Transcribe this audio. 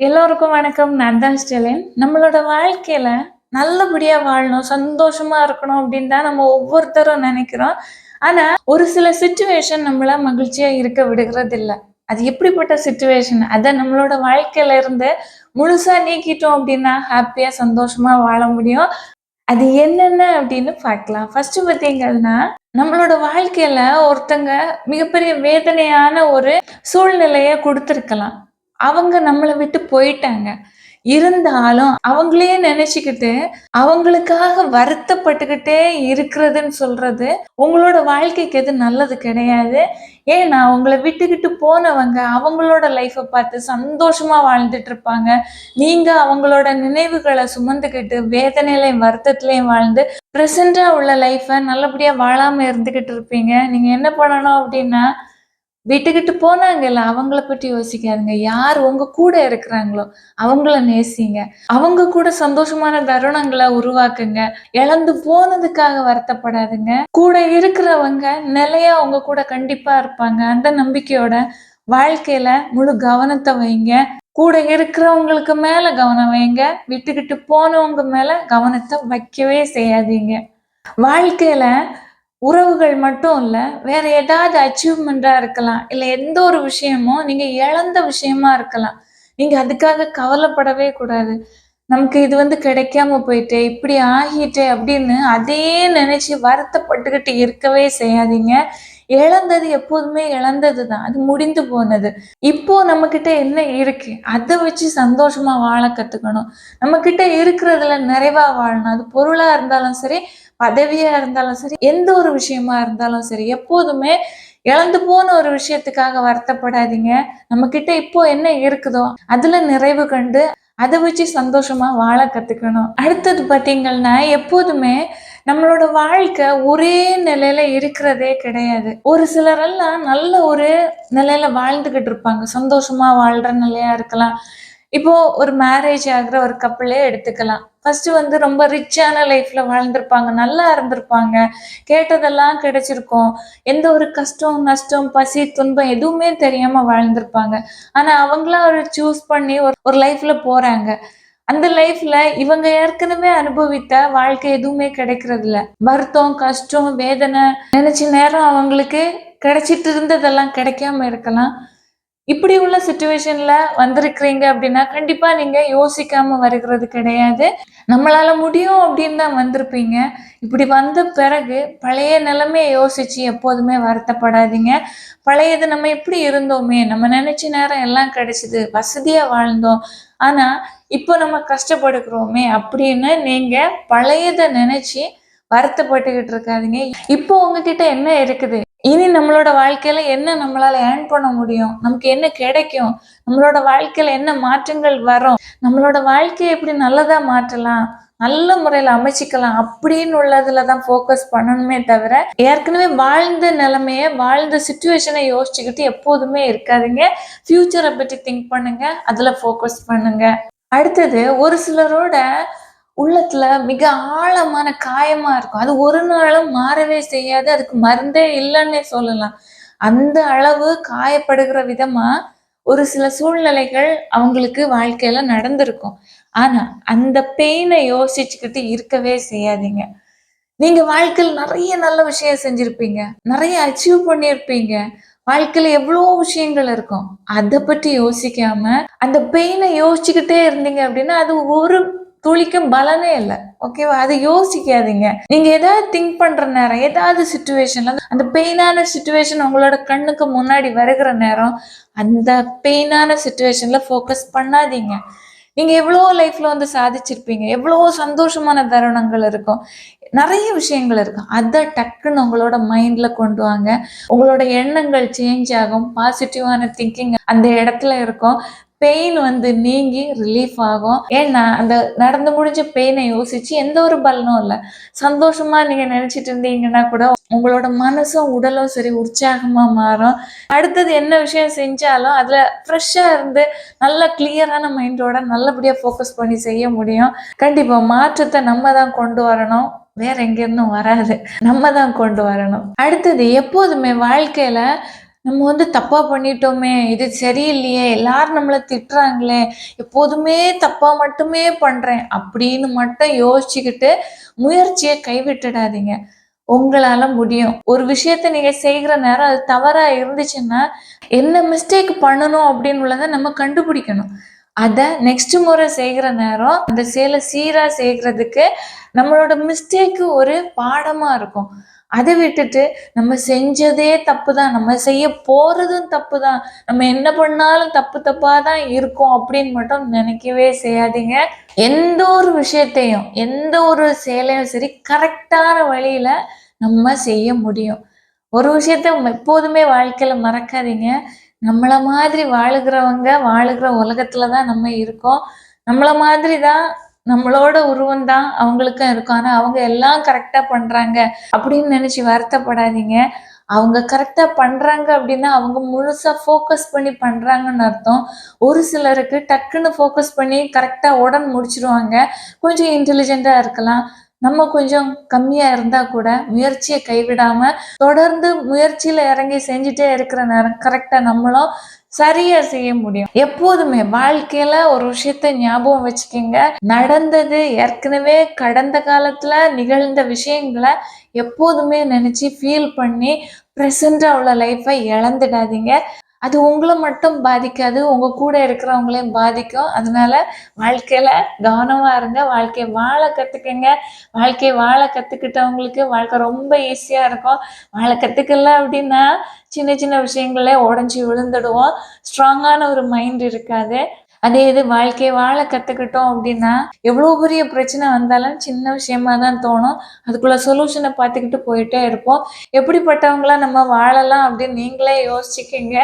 எல்லோருக்கும் வணக்கம். நான் தான் ஸ்டெலின். நம்மளோட வாழ்க்கையில நல்லபடியா வாழணும் சந்தோஷமா இருக்கணும் அப்படின்னு தான் நம்ம ஒவ்வொருத்தரும் நினைக்கிறோம். ஆனா ஒரு சில சுச்சுவேஷன் நம்மள மகிழ்ச்சியா இருக்க விடுகிறது இல்ல அது எப்படிப்பட்ட சுச்சுவேஷன் அதை நம்மளோட வாழ்க்கையில இருந்து முழுசா நீக்கிட்டோம் அப்படின்னா ஹாப்பியா சந்தோஷமா வாழ முடியும். அது என்னென்ன அப்படின்னு பார்க்கலாம். ஃபர்ஸ்ட் பார்த்தீங்கன்னா நம்மளோட வாழ்க்கையில ஒருத்தங்க மிகப்பெரிய வேதனையான ஒரு சூழ்நிலைய கொடுத்துருக்கலாம். அவங்க நம்மளை விட்டு போயிட்டாங்க. இருந்தாலும் அவங்களே நினைச்சுக்கிட்டு அவங்களுக்காக வருத்தப்பட்டுக்கிட்டே இருக்கிறதுன்னு சொல்றது உங்களோட வாழ்க்கைக்கு எது நல்லது கிடையாது. ஏன்னா அவங்கள விட்டுக்கிட்டு போனவங்க அவங்களோட லைஃப்பை பார்த்து சந்தோஷமா வாழ்ந்துட்டு இருப்பாங்க. நீங்க அவங்களோட நினைவுகளை சுமந்துக்கிட்டு வேதனையிலையும் வருத்தத்திலையும் வாழ்ந்து ப்ரெசண்டா உள்ள லைஃப்பை நல்லபடியா வாழாம இருந்துகிட்டு இருப்பீங்க. நீங்க என்ன பண்ணணும் அப்படின்னா விட்டுக்கிட்டு போனாங்கல்ல அவங்கள பற்றி யோசிக்காதுங்க. யார் உங்க கூட இருக்கிறாங்களோ அவங்கள நேசிங்க. அவங்க கூட சந்தோஷமான தருணங்களை உருவாக்குங்க. இழந்து போனதுக்காக வருத்தப்படாதுங்க. கூட இருக்கிறவங்க நிலையா உங்க கூட கண்டிப்பா இருப்பாங்க. அந்த நம்பிக்கையோட வாழ்க்கையில முழு கவனத்தை வைங்க. கூட இருக்கிறவங்களுக்கு மேல கவனம் வைங்க. விட்டுக்கிட்டு போனவங்க மேல கவனத்தை வைக்கவே செய்யாதீங்க. வாழ்க்கையில உறவுகள் மட்டும் இல்ல வேற ஏதாவது அச்சீவ்மெண்டா இருக்கலாம். இல்ல எந்த ஒரு விஷயமும் நீங்க இழந்த விஷயமா இருக்கலாம். நீங்க அதுக்காக கவலைப்படவே கூடாது. நமக்கு இது வந்து கிடைக்காம போயிட்டே இப்படி ஆகிட்டே அப்படின்னு அதே நினைச்சு வருத்தப்பட்டுக்கிட்டு இருக்கவே செய்யாதீங்க. இழந்தது எப்போதுமே இழந்தது தான் அது முடிந்து போனது. இப்போ நம்ம கிட்ட என்ன இருக்கு? அதை வச்சு சந்தோஷமா வாழ கத்துக்கணும். நம்ம கிட்ட இருக்கிறதுல நிறைவா வாழணும். அது பொருளா இருந்தாலும் சரி பதவியா இருந்தாலும் சரி எந்த ஒரு விஷயமா இருந்தாலும் சரி எப்போதுமே இழந்து போன ஒரு விஷயத்துக்காக வருத்தப்படாதீங்க. நம்ம கிட்ட இப்போ என்ன இருக்குதோ அதுல நிறைவு கண்டு அதை வச்சு சந்தோஷமா வாழ கத்துக்கணும். அடுத்தது பார்த்தீங்கன்னா எப்போதுமே நம்மளோட வாழ்க்கை ஒரே நிலையில இருக்கிறதே கிடையாது. ஒரு சிலரெல்லாம் நல்ல ஒரு நிலையில வாழ்ந்துகிட்டு இருப்பாங்க. சந்தோஷமா வாழ்ற நிலையா இருக்கலாம். இப்போ ஒரு மேரேஜ் ஆகுற ஒரு கப்பிளே எடுத்துக்கலாம். ஃபர்ஸ்ட் வந்து ரொம்ப ரிச்சான லைஃப்ல வாழ்ந்திருப்பாங்க நல்லா இருந்திருப்பாங்க. கேட்டதெல்லாம் கிடைச்சிருக்கும். எந்த ஒரு கஷ்டம் நஷ்டம் பசி துன்பம் எதுவுமே தெரியாம வாழ்ந்திருப்பாங்க. ஆனா அவங்களா ஒரு சூஸ் பண்ணி ஒரு ஒரு லைஃப்ல போறாங்க. அந்த லைஃப்ல இவங்க ஏற்கனவே அனுபவித்த வாழ்க்கை எதுவுமே கிடைக்கிறது இல்ல வருத்தம் கஷ்டம் வேதனை நினைச்ச நேரம் அவங்களுக்கு கிடைச்சிட்டு இருந்ததெல்லாம் கிடைக்காம இருக்கலாம். இப்படி உள்ள சுச்சுவேஷன்ல வந்திருக்கிறீங்க அப்படின்னா கண்டிப்பா நீங்க யோசிக்காம வருகிறது கிடையாது. நம்மளால முடியும் அப்படின்னு தான் வந்திருப்பீங்க. இப்படி வந்த பிறகு பழைய நிலைமையை யோசிச்சு எப்போதுமே வருத்தப்படாதீங்க. பழையது நம்ம எப்படி இருந்தோமே நம்ம நினைச்ச நேரம் எல்லாம் கிடைச்சிது வசதியா வாழ்ந்தோம். ஆனா இப்போ நம்ம கஷ்டப்படுக்கிறோமே அப்படின்னு நீங்க பழையதை நினைச்சு வருத்தப்பட்டுக்கிட்டு இருக்காதீங்க. இப்போ உங்ககிட்ட என்ன இருக்குது? இனி நம்மளோட வாழ்க்கையில என்ன நம்மளால ஏர்ன் பண்ண முடியும்? நமக்கு என்ன கிடைக்கும்? நம்மளோட வாழ்க்கையில என்ன மாற்றங்கள் வரும்? நம்மளோட வாழ்க்கையை எப்படி நல்லதா மாற்றலாம்? நல்ல முறையில அமைச்சிக்கலாம் அப்படின்னு உள்ளதுல தான் ஃபோக்கஸ் பண்ணணுமே தவிர ஏற்கனவே வாழ்ந்த நிலைமைய வாழ்ந்த சுச்சுவேஷனை யோசிச்சுக்கிட்டு எப்போதுமே இருக்காதீங்க. ஃபியூச்சரை பற்றி திங்க் பண்ணுங்க. அதுல ஃபோக்கஸ் பண்ணுங்க. அடுத்தது ஒரு சிலரோட உள்ளத்துல மிக ஆழமான காயமா இருக்கும். அது ஒரு நாளும் மாறவே செய்யாது. அதுக்கு மருந்தே இல்லைன்னே சொல்லலாம். அந்த அளவு காயப்படுகிற விதமா ஒரு சில சூழ்நிலைகள் அவங்களுக்கு வாழ்க்கையில நடந்திருக்கும். ஆனா அந்த பெயினை யோசிச்சுக்கிட்டு இருக்கவே செய்யாதீங்க. நீங்க வாழ்க்கையில் நிறைய நல்ல விஷயம் செஞ்சிருப்பீங்க. நிறைய அச்சீவ் பண்ணியிருப்பீங்க வாழ்க்கையில எவ்வளோ விஷயங்கள் இருக்கும். அதை பற்றி யோசிக்காம அந்த பெயினை யோசிச்சுக்கிட்டே இருந்தீங்க அப்படின்னா அது ஒரு துளிக்கும் பலனே இல்லை. ஓகேவா அதை யோசிக்காதீங்க. நீங்க ஏதாவது திங்க் பண்ற நேரம் ஏதாவது சுச்சுவேஷன்ல அந்த பெயினான சுச்சுவேஷன் உங்களோட கண்ணுக்கு முன்னாடி வருகிற நேரம் அந்த பெயினான சுச்சுவேஷன்ல ஃபோக்கஸ் பண்ணாதீங்க. நீங்க எவ்வளோ லைஃப்ல வந்து சாதிச்சிருப்பீங்க? எவ்வளோ சந்தோஷமான தருணங்கள் இருக்கும்? நிறைய விஷயங்கள் இருக்கும். அதை டக்குன்னு உங்களோட மைண்ட்ல கொண்டு வாங்க. உங்களோட எண்ணங்கள் சேஞ்ச் ஆகும். பாசிட்டிவான திங்கிங் அந்த இடத்துல இருக்கும். பெயின் வந்து நீங்கி ரிலீஃப் ஆகும். ஏன்னா அந்த நடந்து முடிஞ்ச பெயினை யோசிச்சு எந்த ஒரு பலனும் இல்லை. சந்தோஷமா நீங்க நினைச்சிட்டு இருந்தீங்கன்னா கூட உங்களோட மனசும் உடலும் சரி உற்சாகமா மாறும். அடுத்தது என்ன விஷயம் செஞ்சாலும் அதுல ஃப்ரெஷ்ஷா இருந்து நல்ல கிளியரான மைண்டோட நல்லபடியா ஃபோக்கஸ் பண்ணி செய்ய முடியும். கண்டிப்பா மாற்றத்தை நம்ம தான் கொண்டு வரணும். வேற எங்கிருந்தும் வராது. நம்ம தான் கொண்டு வரணும். அடுத்தது எப்போதுமே வாழ்க்கையில நம்ம வந்து தப்பா பண்ணிட்டோமே இது சரியில்லையே எல்லாரும் நம்மளை திட்டுறாங்களே எப்போதுமே தப்பா மட்டுமே பண்றேன் அப்படின்னு மட்டும் யோசிச்சுக்கிட்டு முயற்சியை கைவிட்டுடாதீங்க. உங்களால முடியும். ஒரு விஷயத்த நீங்க செய்கிற நேரம் அது தவறா இருந்துச்சுன்னா என்ன மிஸ்டேக் பண்ணணும் அப்படின்னு உள்ளதை நம்ம கண்டுபிடிக்கணும். அதை நெக்ஸ்ட் முறை செய்கிற நேரம் அந்த செயலை சீரா செய்கிறதுக்கு நம்மளோட மிஸ்டேக்கு ஒரு பாடமா இருக்கும். அதை விட்டுட்டு நம்ம செஞ்சதே தப்பு தான் நம்ம செய்ய போறதும் தப்பு தான் நம்ம என்ன பண்ணாலும் தப்பு தப்பா தான் இருக்கும் அப்படின்னு மட்டும் நினைக்கவே செய்யாதீங்க. எந்த ஒரு விஷயத்தையும் எந்த ஒரு செயலையும் சரி கரெக்டான வழியில நம்ம செய்ய முடியும். ஒரு விஷயத்த எப்போதுமே வாழ்க்கையில மறக்காதீங்க. நம்மள மாதிரி வாழுகிறவங்க வாழுகிற உலகத்துல தான் நம்ம இருக்கோம். நம்மள மாதிரி தான் நம்மளோட உருவம் தான் அவங்களுக்கும் இருக்கும். ஆனா அவங்க எல்லாம் கரெக்டா பண்றாங்க அப்படின்னு நினைச்சு வருத்தப்படாதீங்க. அவங்க கரெக்டா பண்றாங்க அப்படின்னா அவங்க முழுசா ஃபோக்கஸ் பண்ணி பண்றாங்கன்னு அர்த்தம். ஒரு சிலருக்கு டக்குன்னு ஃபோக்கஸ் பண்ணி கரெக்டா உடன் முடிச்சிருவாங்க. கொஞ்சம் இன்டெலிஜென்டா இருக்கலாம். நம்ம கொஞ்சம் கம்மியா இருந்தா கூட முயற்சியை கைவிடாம தொடர்ந்து முயற்சியில இறங்கி செஞ்சுட்டே இருக்கிற நேரம் கரெக்டா நம்மளும் சரியா செய்ய முடியும். எப்போதுமே வாழ்க்கையில ஒரு விஷயத்த ஞாபகம் வச்சுக்கிங்க. நடந்தது ஏற்கனவே கடந்த காலத்துல நிகழ்ந்த விஷயங்களை எப்போதுமே நினைச்சு ஃபீல் பண்ணி ப்ரெசண்டா உள்ள லைஃப்பை இழந்துடாதீங்க. அது உங்களை மட்டும் பாதிக்காது உங்க கூட இருக்கிறவங்களையும் பாதிக்கும். அதனால வாழ்க்கையில கவனமா இருங்க வாழ்க்கையை வாழ கத்துக்கங்க. வாழ்க்கையை வாழ கத்துக்கிட்டவங்களுக்கு வாழ்க்கை ரொம்ப ஈஸியா இருக்கும். வாழ கத்துக்கல அப்படின்னா சின்ன சின்ன விஷயங்களே உடஞ்சி விழுந்துடுவோம். ஸ்ட்ராங்கான ஒரு மைண்ட் இருக்காது. அதே இது வாழ்க்கையை வாழ கத்துக்கிட்டோம் அப்படின்னா எவ்வளோ பெரிய பிரச்சனை வந்தாலும் சின்ன விஷயமா தான் தோணும். அதுக்குள்ள சொல்யூஷனை பார்த்துக்கிட்டு போயிட்டே இருப்போம். எப்படிப்பட்டவங்களாம் நம்ம வாழலாம் அப்படின்னு நீங்களே யோசிச்சுக்கிங்க.